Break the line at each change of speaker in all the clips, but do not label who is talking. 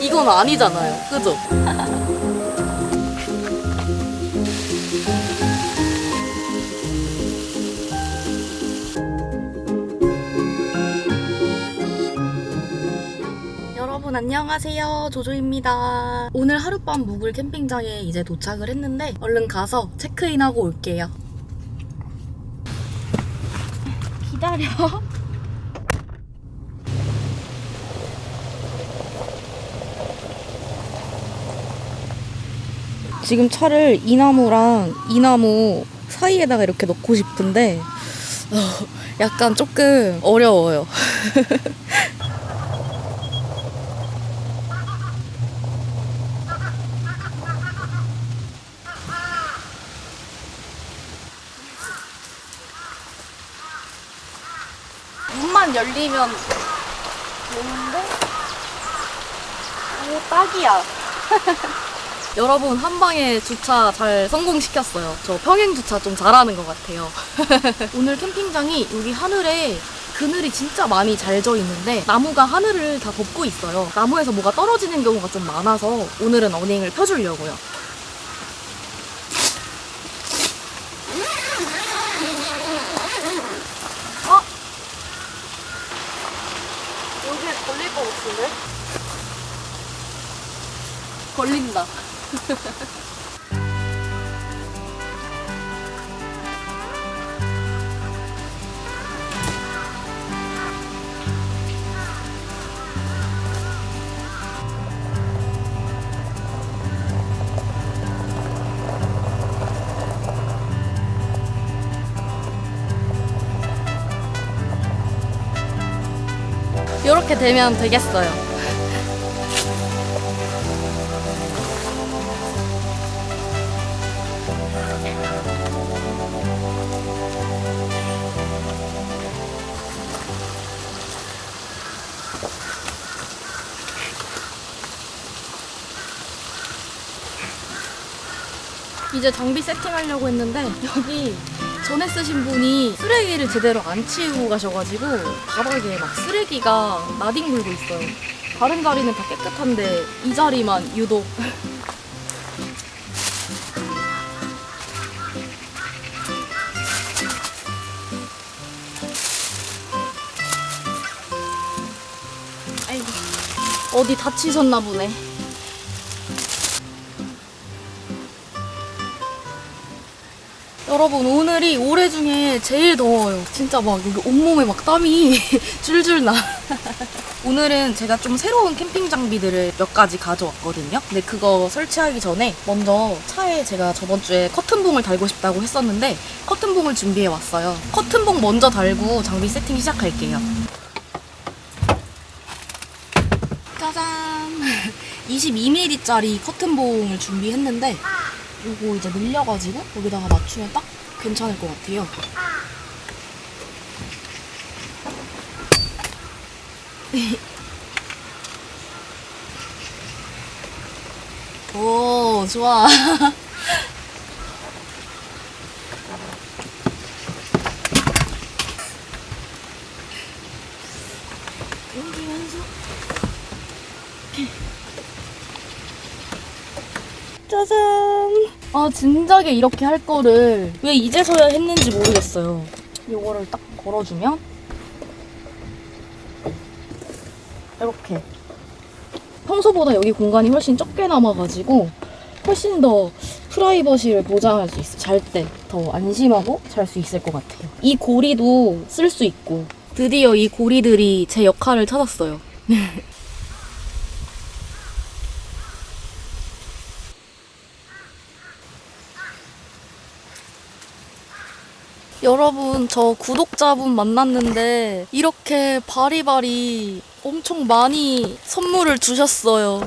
이건 아니잖아요. 그죠? 안녕하세요. 조조입니다. 오늘 하룻밤 묵을 캠핑장에 이제 도착을 했는데 얼른 가서 체크인하고 올게요. 기다려. 지금 차를 이 나무랑 이 나무 사이에다가 이렇게 넣고 싶은데 어, 약간 조금 어려워요. 열리면 되는데 오 딱이야. 여러분 한 방에 주차 잘 성공시켰어요. 저 평행 주차 좀 잘하는 것 같아요. 오늘 캠핑장이 여기 하늘에 그늘이 진짜 많이 잘 져 있는데 나무가 하늘을 다 덮고 있어요. 나무에서 뭐가 떨어지는 경우가 좀 많아서 오늘은 어닝을 펴주려고요. 어? 여기에 걸릴 것 같은데? 걸린다. 되면 되겠어요. 이제 장비 세팅하려고 했는데 여기 전에 쓰신 분이 쓰레기를 제대로 안 치우고 가셔가지고 바닥에 막 쓰레기가 나뒹굴고 있어요. 다른 자리는 다 깨끗한데 이 자리만 유독 어디 다치셨나 보네. 여러분 오늘이 올해 중에 제일 더워요. 진짜 막 여기 온몸에 막 땀이 줄줄 나. 오늘은 제가 좀 새로운 캠핑 장비들을 몇 가지 가져왔거든요. 근데 그거 설치하기 전에 먼저 차에 제가 저번 주에 커튼봉을 달고 싶다고 했었는데 커튼봉을 준비해 왔어요. 커튼봉 먼저 달고 장비 세팅 시작할게요. 짜잔! 22mm짜리 커튼봉을 준비했는데 요거 이제 늘려가지고 여기다가 맞추면 딱 괜찮을 것 같아요. 오, 좋아. 여기면서 짜잔. 아, 진작에 이렇게 할 거를 왜 이제서야 했는지 모르겠어요. 요거를 딱 걸어주면 이렇게 평소보다 여기 공간이 훨씬 적게 남아가지고 훨씬 더 프라이버시를 보장할 수 있어. 잘 때 더 안심하고 잘 수 있을 것 같아요. 이 고리도 쓸 수 있고 드디어 이 고리들이 제 역할을 찾았어요. 여러분, 저 구독자분 만났는데, 이렇게 바리바리 엄청 많이 선물을 주셨어요.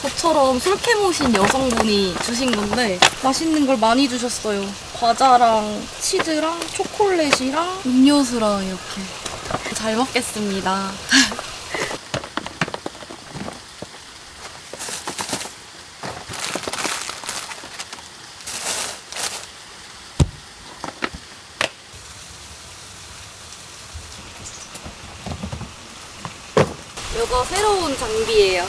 저처럼 솔캐모신 여성분이 주신 건데, 맛있는 걸 많이 주셨어요. 과자랑 치즈랑 초콜릿이랑 음료수랑 이렇게. 잘 먹겠습니다. 새로운 장비예요.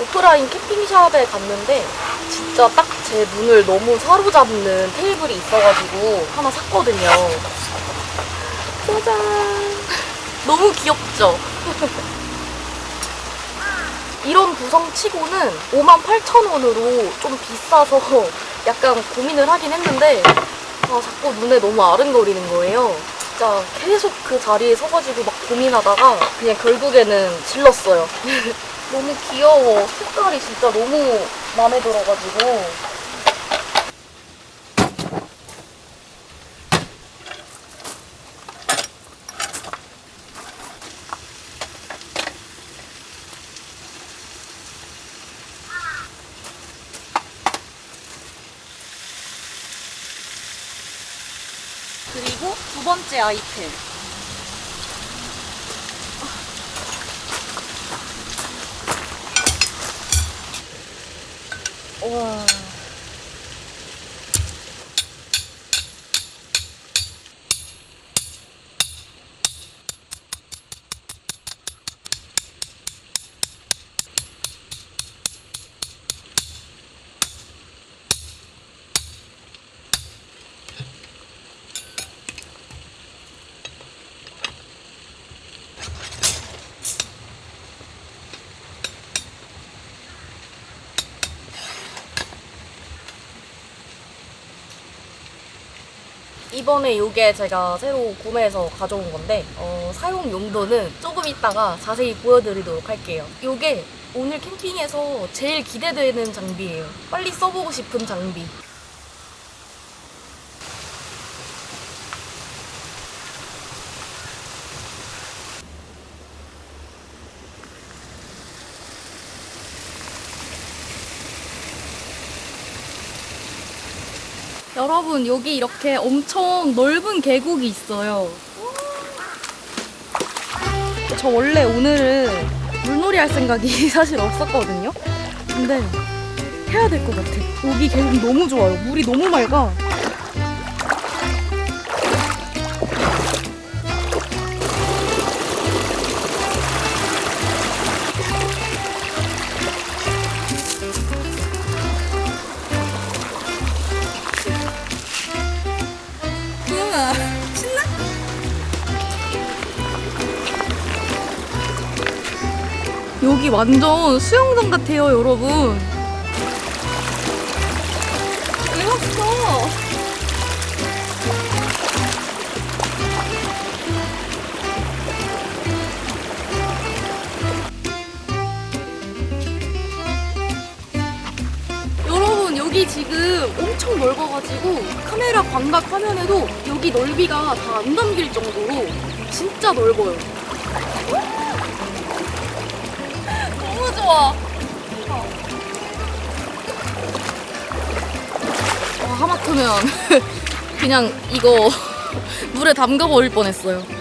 오프라인 캠핑샵에 갔는데 진짜 딱 제 눈을 너무 사로잡는 테이블이 있어가지고 하나 샀거든요. 짜잔. 너무 귀엽죠? 이런 구성 치고는 58,000원으로 좀 비싸서 약간 고민을 하긴 했는데 아, 자꾸 눈에 너무 아른거리는 거예요. 진짜 계속 그 자리에 서가지고 막 고민하다가 그냥 결국에는 질렀어요. 너무 귀여워. 색깔이 진짜 너무 마음에 들어가지고. 그리고 두 번째 아이템. 이번에 이게 제가 새로 구매해서 가져온 건데 어, 사용 용도는 조금 이따가 자세히 보여드리도록 할게요. 이게 오늘 캠핑에서 제일 기대되는 장비예요. 빨리 써보고 싶은 장비. 여러분 여기 이렇게 엄청 넓은 계곡이 있어요. 저 원래 오늘은 물놀이 할 생각이 사실 없었거든요. 근데 해야 될 것 같아. 여기 계곡 너무 좋아요. 물이 너무 맑아. 여기 완전 수영장 같아요, 여러분. 왜 왔어? 여러분 여기 지금 엄청 넓어가지고 카메라 광각 화면에도 여기 넓이가 다 안 담길 정도로 진짜 넓어요. 좋아. 와, 하마터면 그냥 이거 물에 담가 버릴 뻔했어요.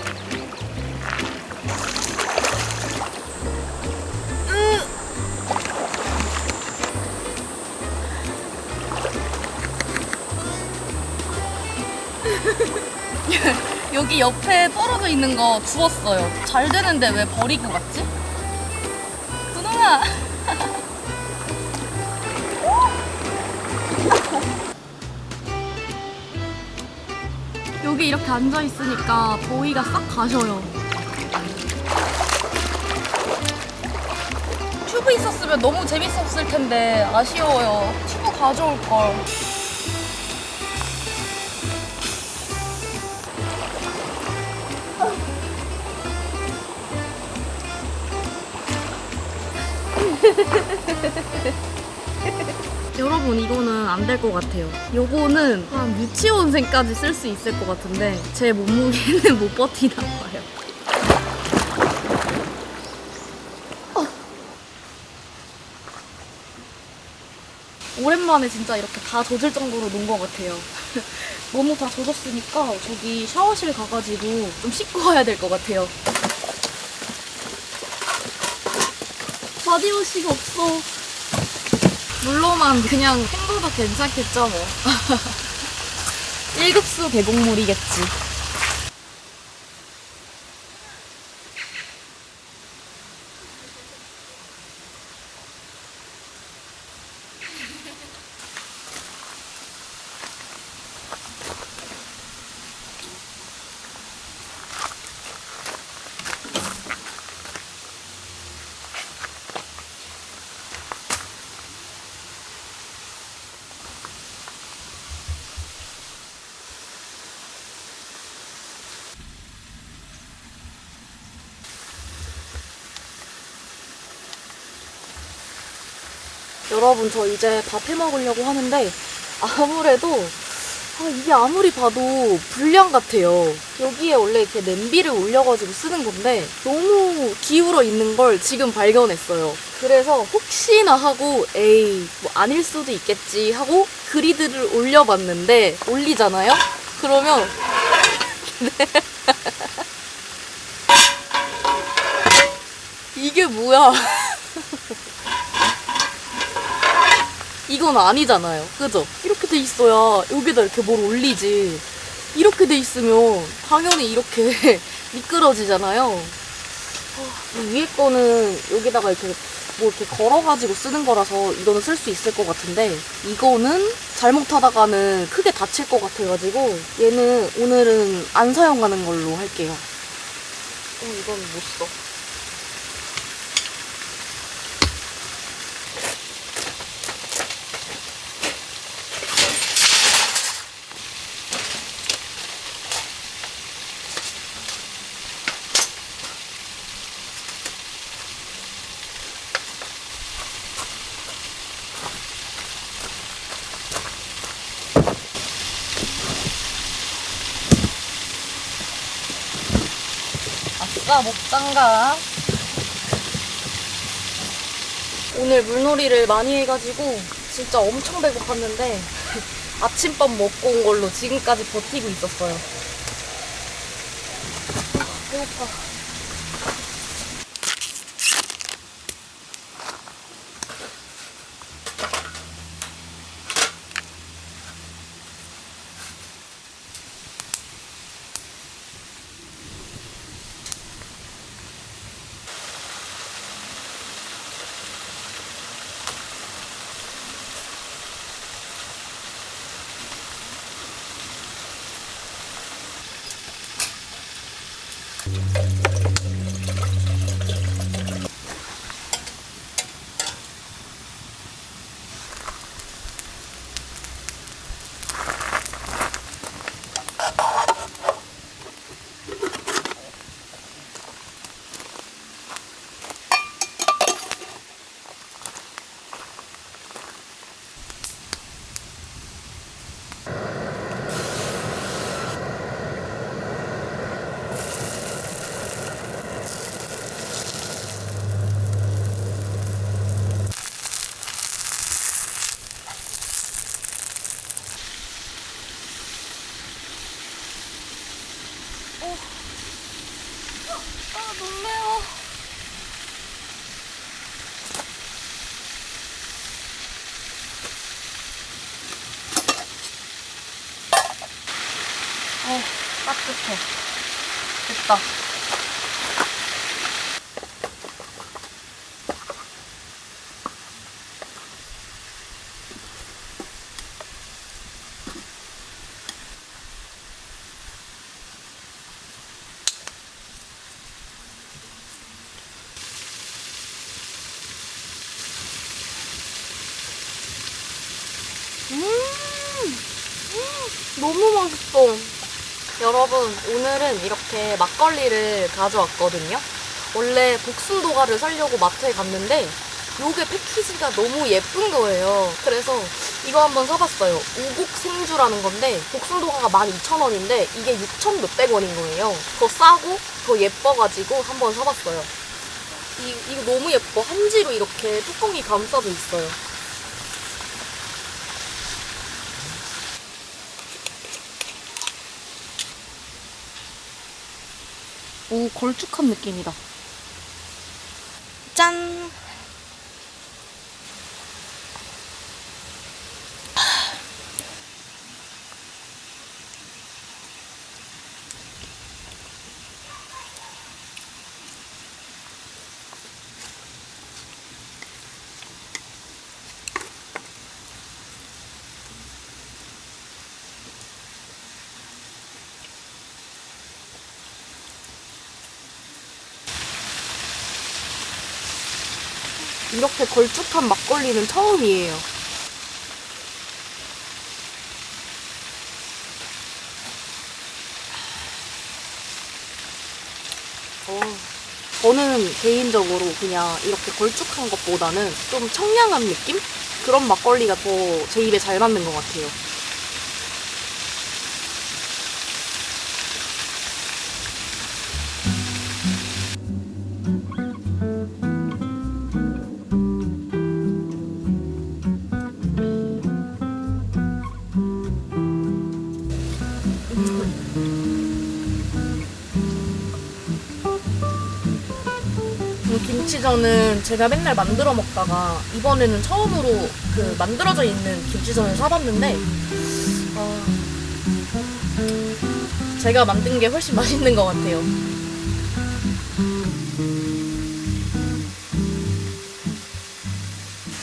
여기 옆에 떨어져 있는 거 주웠어요. 잘 되는데 왜 버리고 갔지? 분홍아! 여기 이렇게 앉아 있으니까 더위가 싹 가셔요. 튜브 있었으면 너무 재밌었을 텐데 아쉬워요. 튜브 가져올 걸. 여러분 이거는 안 될 것 같아요. 요거는 한 유치원생까지 쓸 수 있을 것 같은데 제 몸무게는 못 버티나 봐요. 어. 오랜만에 진짜 이렇게 다 젖을 정도로 논 것 같아요. 너무 다 젖었으니까 저기 샤워실 가가지고 좀 씻고 와야 될 것 같아요. 바디워시가 없어. 물로만 그냥 헹궈도 괜찮겠죠, 뭐. 1급수 계곡물이겠지. 여러분 저 이제 밥 해 먹으려고 하는데 아무래도 아, 이게 아무리 봐도 불량 같아요. 여기에 원래 이렇게 냄비를 올려가지고 쓰는 건데 너무 기울어 있는 걸 지금 발견했어요. 그래서 혹시나 하고 에이 뭐 아닐 수도 있겠지 하고 그리드를 올려봤는데 올리잖아요? 그러면 이게 뭐야? 이건 아니잖아요. 그죠? 이렇게 돼 있어야 여기다 이렇게 뭘 올리지. 이렇게 돼 있으면 당연히 이렇게 미끄러지잖아요. 위에 거는 여기다가 이렇게 뭐 이렇게 걸어가지고 쓰는 거라서 이거는 쓸 수 있을 것 같은데 이거는 잘못하다가는 크게 다칠 것 같아가지고 얘는 오늘은 안 사용하는 걸로 할게요. 어, 이건 못 써. 아싸 목장갑 오늘 물놀이를 많이 해가지고 진짜 엄청 배고팠는데 아침밥 먹고 온 걸로 지금까지 버티고 있었어요. 배고파 너무 맛있어. 여러분, 오늘은 이렇게 막걸리를 가져왔거든요. 원래 복순도가를 사려고 마트에 갔는데, 요게 패키지가 너무 예쁜 거예요. 그래서 이거 한번 사봤어요. 우국 생주라는 건데, 복순도가가 12,000원인데, 이게 6,000 몇백 원인 거예요. 더 싸고, 더 예뻐가지고 한번 사봤어요. 이, 이거 너무 예뻐. 한지로 이렇게 뚜껑이 감싸져 있어요. 오, 걸쭉한 느낌이다. 짠! 이렇게 걸쭉한 막걸리는 처음이에요. 오, 저는 개인적으로 그냥 이렇게 걸쭉한 것보다는 좀 청량한 느낌? 그런 막걸리가 더 제 입에 잘 맞는 것 같아요. 김치전은 제가 맨날 만들어 먹다가 이번에는 처음으로 그 만들어져 있는 김치전을 사봤는데 어, 제가 만든 게 훨씬 맛있는 것 같아요.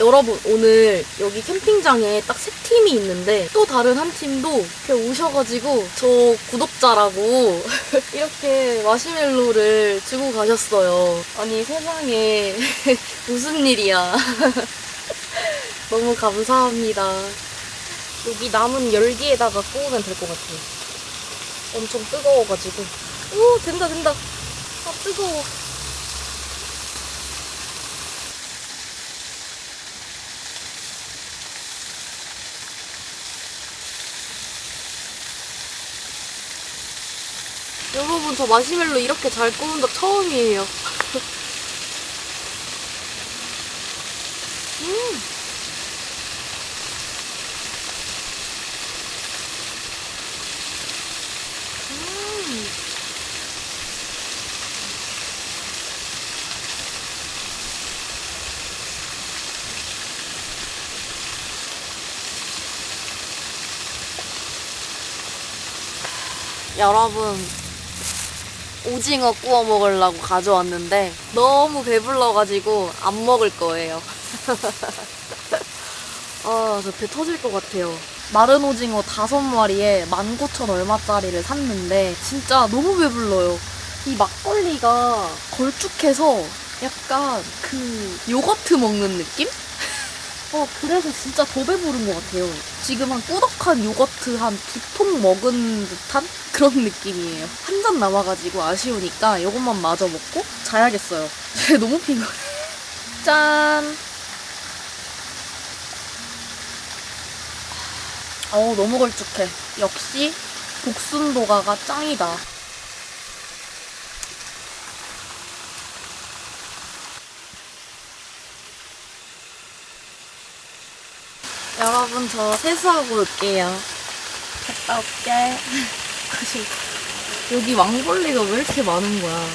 여러분 오늘 여기 캠핑장에 딱 세 팀이 있는데 또 다른 한 팀도 이렇게 오셔가지고 저 구독자라고 이렇게 마시멜로를 주고 가셨어요. 아니 세상에 무슨 일이야. 너무 감사합니다. 여기 남은 열기에다가 구우면 될 것 같아요. 엄청 뜨거워가지고. 오 된다 된다. 아 뜨거워. 여러분 저 마시멜로 이렇게 잘 구운 적 처음이에요. 음. 음. 여러분 오징어 구워 먹으려고 가져왔는데 너무 배불러가지고 안 먹을 거예요. 아, 저 배 터질 것 같아요. 마른 오징어 다섯 마리에 19,000 얼마짜리를 샀는데 진짜 너무 배불러요. 이 막걸리가 걸쭉해서 약간 그 요거트 먹는 느낌? 어, 그래서 진짜 더 배부른 것 같아요. 지금 한 꾸덕한 요거트 한 두 통 먹은 듯한 그런 느낌이에요. 한 잔 남아가지고 아쉬우니까 이것만 마저 먹고 자야겠어요. 너무 피곤해. 짠! 어우, 너무 걸쭉해. 역시 복순도가가 짱이다. 여러분 저 세수하고 올게요. 갔다 올게. 여기 왕벌레가 왜 이렇게 많은 거야?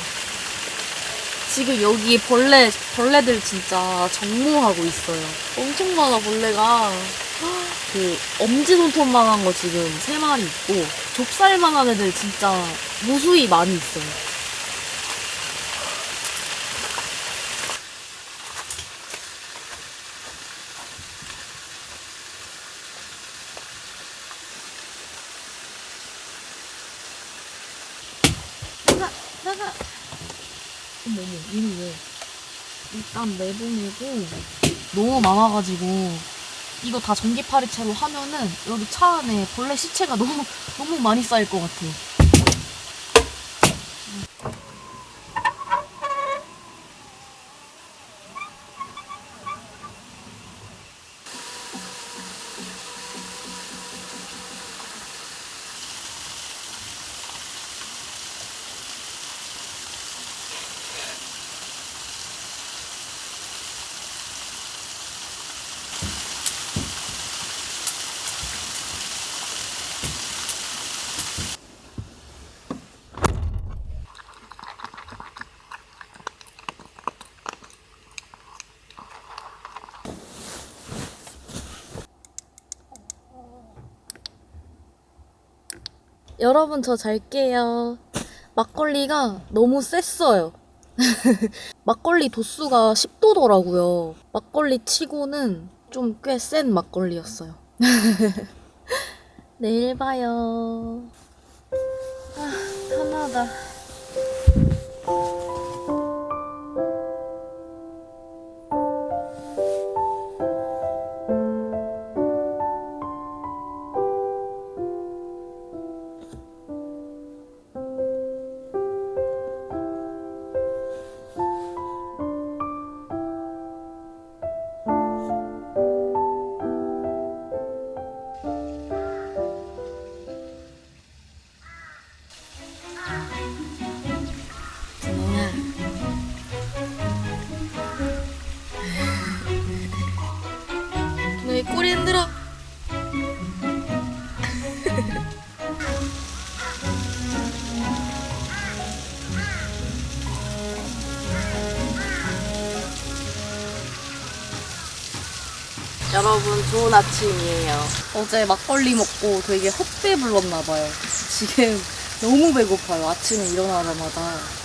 지금 여기 벌레 벌레들 진짜 정모하고 있어요. 엄청 많아 벌레가. 그 엄지 손톱만한 거 지금 세 마리 있고 좁쌀만한 애들 진짜 무수히 많이 있어요. 나가 나가 어머 어머 얘는 왜 일단 내보내고 너무 많아가지고 이거 다 전기 파리채로 하면은 여기 차 안에 벌레 시체가 너무 너무 많이 쌓일 것 같아요. 여러분 저 잘게요. 막걸리가 너무 셌어요. 막걸리 도수가 10도더라고요. 막걸리 치고는 좀 꽤 센 막걸리였어요. 내일 봐요. 아, 편하다. 좋은 아침이에요. 어제 막걸리 먹고 되게 헛배 불렀나 봐요. 지금 너무 배고파요. 아침에 일어나자마자.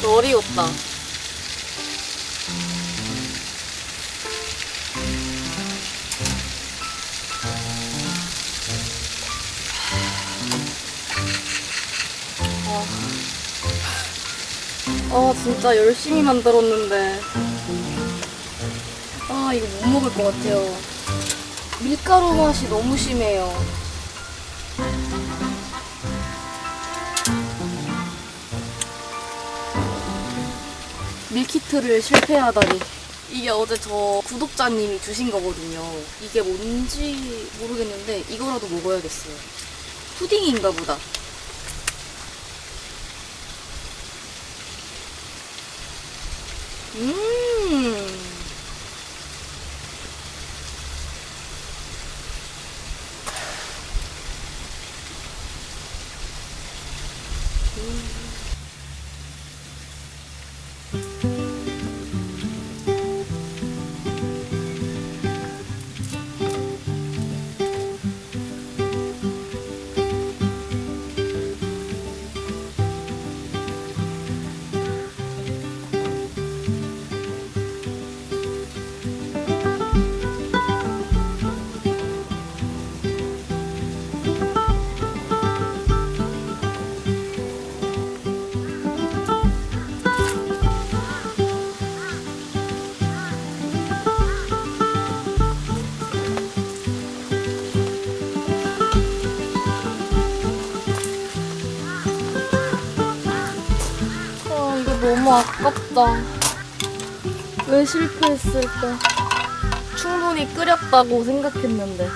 면덜 익었다. 아, 아 진짜 열심히 만들었는데 아 이거 못 먹을 것 같아요. 밀가루 맛이 너무 심해요. 밀키트를 실패하다니. 이게 어제 저 구독자님이 주신 거거든요. 이게 뭔지 모르겠는데 이거라도 먹어야겠어요. 푸딩인가 보다. 음. 너무 아깝다. 왜 실패했을까? 충분히 끓였다고 생각했는데.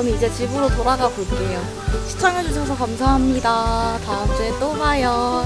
저는 이제 집으로 돌아가 볼게요. 시청해주셔서 감사합니다. 다음 주에 또 봐요.